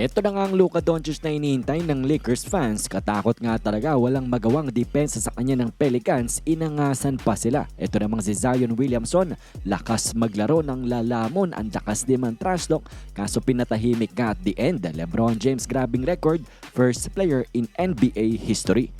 Ito na nga ang Luka Doncic na inihintay ng Lakers fans. Katakot nga talaga walang magawang depensa sa kanya ng Pelicans, inangasan pa sila. Ito namang si Zion Williamson, lakas maglaro ng lalamon, ang lakas din man trash kaso pinatahimik nga at the end. Lebron James grabbing record, first player in NBA history.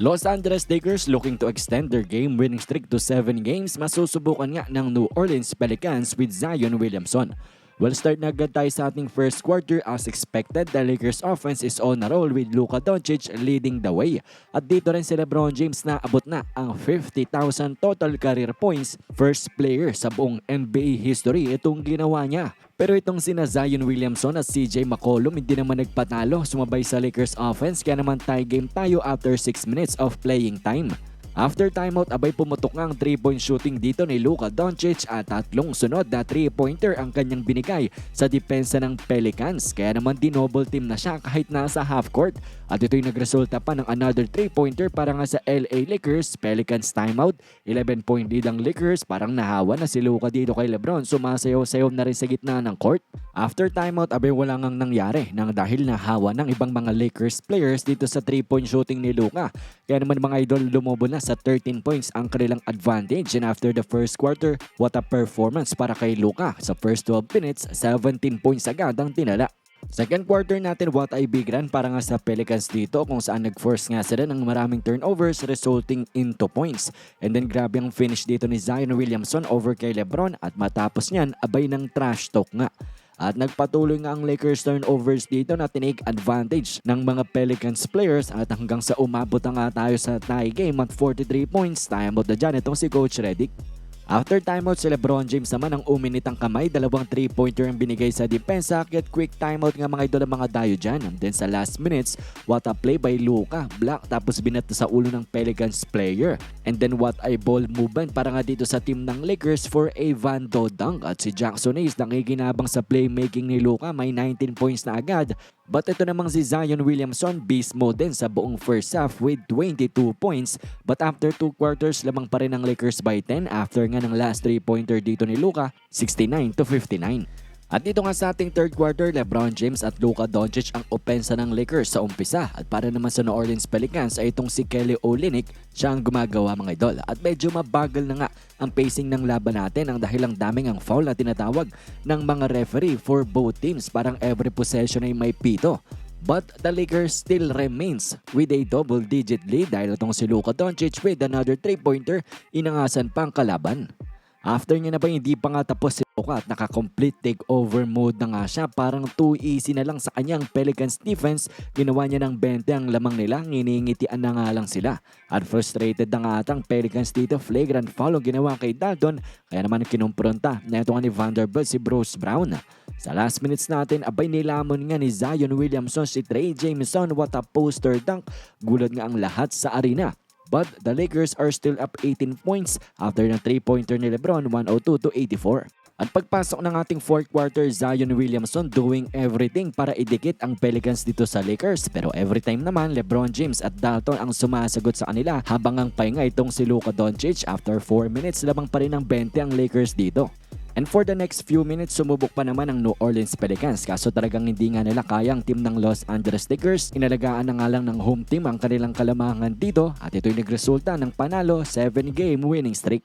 Los Angeles Lakers looking to extend their game-winning streak to 7 games, masusubukan nga ng New Orleans Pelicans with Zion Williamson. Well, start na agad tayo sa ating first quarter. As expected, the Lakers offense is on a roll with Luka Doncic leading the way. At dito rin si Lebron James na abot na ang 50,000 total career points. First player sa buong NBA history itong ginawa niya. Pero itong sina Zion Williamson at CJ McCollum hindi naman nagpatalo sumabay sa Lakers offense kaya naman tie game tayo after 6 minutes of playing time. After timeout, abay pumutok nga ang 3-point shooting dito ni Luka Doncic at tatlong sunod na 3-pointer ang kanyang binigay sa depensa ng Pelicans. Kaya naman dinoble team na siya kahit nasa half court. At ito'y nagresulta pa ng another 3-pointer para nga sa LA Lakers. Pelicans timeout, 11-point lead ang Lakers. Parang nahawa na si Luka dito kay Lebron. Sumasayaw-sayaw na rin sa gitna ng court. After timeout, abay wala ngang nangyari nang dahil nahawa ng ibang mga Lakers players dito sa 3-point shooting ni Luka. Kaya naman mga idol lumobo na sa 13 points ang kanilang advantage and after the first quarter, what a performance para kay Luka. Sa first 12 minutes, 17 points agad ang tinala. Second quarter natin, what ay big run para nga sa Pelicans dito kung saan nag-force nga sila ng maraming turnovers resulting into points. And then grabe ang finish dito ni Zion Williamson over kay Lebron at matapos niyan, abay ng trash talk nga. At nagpatuloy nga ang Lakers turnovers dito na tinake advantage ng mga Pelicans players at hanggang sa umabot na nga tayo sa tie game at 43 points. Timeout na dyan itong si Coach Redick. After timeout si Lebron James naman ang uminit ang kamay, dalawang 3-pointer ang binigay sa depensa, get quick timeout nga mga idol ang mga dayo dyan. And then sa last minutes, what a play by Luka, block tapos binato sa ulo ng Pelicans player. And then what a ball movement para nga dito sa team ng Lakers for a Van dunk at si Jackson Hayes nangiginabang sa playmaking ni Luka, may 19 points na agad But ito namang si Zion Williamson, mode din sa buong first half with 22 points. But after 2 quarters, lamang pa rin ang Lakers by 10 after nga ng last 3-pointer dito ni Luka, 69 to 59. At dito nga sa ating third quarter, LeBron James at Luka Doncic ang opensa ng Lakers sa umpisa. At para naman sa New Orleans Pelicans ay itong si Kelly Olynyk siya ang gumagawa mga idol. At medyo mabagal na nga ang pacing ng laban natin ang dahil ang daming ang foul na tinatawag ng mga referee for both teams. Parang every possession ay may pito. But the Lakers still remains with a double-digit lead dahil itong si Luka Doncic with another 3-pointer inangasan pa ang kalaban. After niya na ba hindi pa nga tapos si Luka at naka-complete takeover mode na nga siya. Parang too easy na lang sa kanyang Pelicans defense. Ginawa niya ng 20 ang lamang nila. Nginingitian na nga lang sila. At frustrated na nga atang Pelicans dito. Flagrant foul ang ginawa kay Dalton. Kaya naman kinumpronta na ito nga ni Vanderbilt si Bruce Brown. Sa last minutes natin, abay nilamon nga ni Zion Williamson si Trey Jameson. What a poster dunk. Gulat nga ang lahat sa arena. But the Lakers are still up 18 points after ng 3-pointer ni Lebron 102 to 84. At pagpasok ng ating fourth quarter, Zion Williamson doing everything para idikit ang Pelicans dito sa Lakers. Pero every time naman, LeBron James at Dalton ang sumasagot sa kanila habang ang pahinga itong si Luka Doncic. After 4 minutes, labang pa rin ng 20 ang Lakers dito. And for the next few minutes, sumubok pa naman ang New Orleans Pelicans kaso talagang hindi nga nila kaya ang team ng Los Angeles Lakers. Inalagaan na nga lang ng home team ang kanilang kalamangan dito at ito'y nagresulta ng panalo 7-game winning streak.